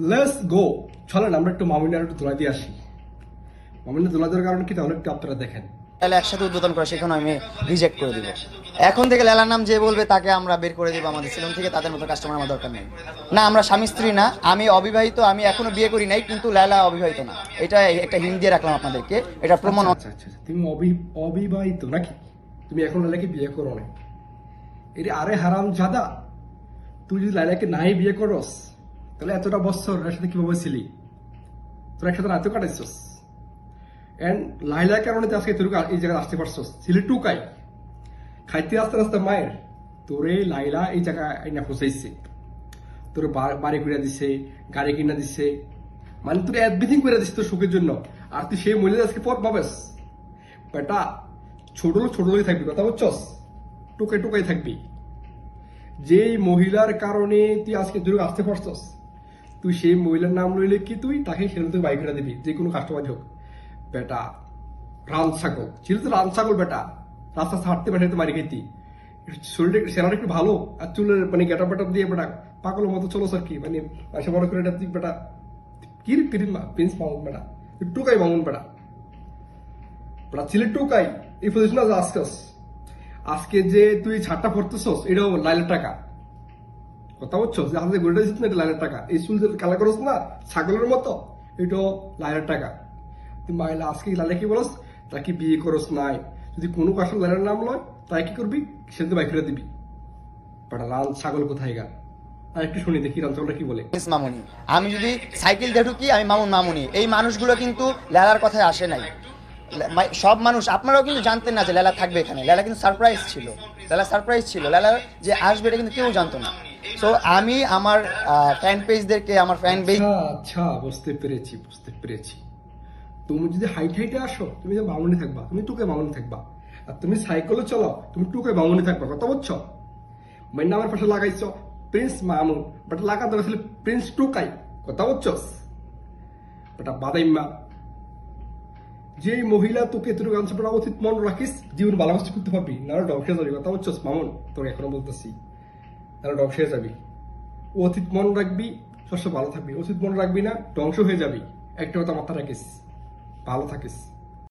Let's go চলেন আমরা একটু মামিনার একটু তোলা দিয়ে আসি। মামিনা তোলা দেওয়ার কারণ কি? তাহলে একটু আপনারা দেখেন। তাহলে একসাথে উদ্বোধন করে সেখানে আমি রিজেক্ট করে দিব। এখন থেকে লেলার নাম যে বলবে তাকে আমরা বের করে দিব আমাদের সিলন থেকে তাদের মতো কাস্টমার আমার দরকার নেই। না আমরা স্বামী স্ত্রী না আমি অবিবাহিত আমি এখনও বিয়ে করি নাই কিন্তু লেলা অবিবাহিত না। এটা একটা হিন্দি দিয়ে রাখলাম আপনাদেরকে এটা প্রমাণ আচ্ছা আচ্ছা আচ্ছা। তুমি অবি অবিবাহিত নাকি? তুমি এখন লাইলাকে বিয়ে করো না এরে আরে হারাম জাদা তুই যদি লাইলাকে নাই বিয়ে করস তাহলে এতটা বছর এর সাথে কীভাবে ছিলি? তোর একসাথে রাতেও কাটাইছস। এন্ড লাইলার কারণে আজকে তোর এই জায়গায় আসতে পারছস। ছিলি টুকাই। খাইতে আসতে আসতে মায়ের, তোরে লাইলা এই জায়গায় আইনা পৌঁছাইছে। তোর বাড়ি করে দিছে, গাড়ি কিনা দিছে। মানে তোর এভরিথিং করে দিছে তোর সুখের জন্য। আর তুই সেই মহিলা আজকে পথ পাবেস বেটা, ছোট লোক ছোট লোকই থাকবি, কথা বলছস টুকাই টুকাই থাকবি। যেই মহিলার কারণে তুই আজকে দূরে আসতে পারছস তুই সেই মহিলার নাম লইলে কি তুই? তাকে সেটা তুই বাইক দিবি, যে কোনো কাস্টমার হোক। বেটা, রাম ছাগল। ছিল তো রাম ছাগল, বেটা। রাস্তা ছাড়তে বেটা তো মারি খেতি শরীরটা সেনাটা একটু ভালো, আর চুলের মানে গেটা বেটা দিয়ে বেটা পাগলের মতো চলো স্যার কি। মানে আসে বড় করে এটা তুই বেটা কির রে মা, প্রিন্স মামুন, বেটা। টুকাই মামুন, বেটা। বেটা ছেলে টুকাই। এই পজিশন আজকে যে তুই ছাড়টা পড়তেছস এটাও লাইলের টাকা। কথা বলছো? যে হাতে গড়ে দিচ্ছিস না এটা লাইলের টাকা? এই চুল কালা করস না, ছাগলের মতো, এটাও লাইলের টাকা। তুই মাইলা, আজকে লালে কি বলস? তা কি বিয়ে করস নাই? যদি কোনো কাশন লাইলের নাম লয় তাই কি করবি? সেটা বাইক করে দিবি। বাট, লাল ছাগল কোথায় গা শুনি দেখি রাম ছাগলটা কি বলে। মামুনি, আমি যদি সাইকেল দিয়ে ঢুকি, আমি মামুন মামুনি। এই মানুষগুলো কিন্তু লেলার কথায় আসে নাই। সব মানুষ, আপনারাও কিন্তু জানতেন না যে লেলা থাকবে এখানে। লেলা কিন্তু সারপ্রাইজ ছিল। লেলা সারপ্রাইজ ছিল। লেলা যে আসবে, এটা কিন্তু কেউ জানতো না। সো আমি আমার ফ্যান পেজদেরকে আমার ফ্যান আচ্ছা আচ্ছা বুঝতে পেরেছি বুঝতে পেরেছি। তুমি যদি হাইট হাইটে আসো, তুমি যে মামুনি থাকবা, তুমি টুকে মামুনি থাকবা। আর তুমি সাইকেলে চলো, তুমি টুকে মামুনি থাকবা, কথা বলছো? মাইন নামের পাশে লাগাইছো প্রিন্স মামুন বাট লাগাতে আসলে প্রিন্স টুকাই, কথা বলছস বাট বাদাইম্মা যে মহিলা তোকে তোর গান চাপড়া উচিত মন রাখিস, জীবন ভালোবাসা করতে পারবি, না ডবসে যাবি কথা বলছস মামুন? তোকে এখনও বলতেছি। তাহলে হয়ে যাবি অতীত মন রাখবি সবসময় ভালো থাকবি। অতীত মন রাখবি না, ধ্বংস হয়ে যাবি। একটা কথা মাথা রাখিস ভালো থাকিস।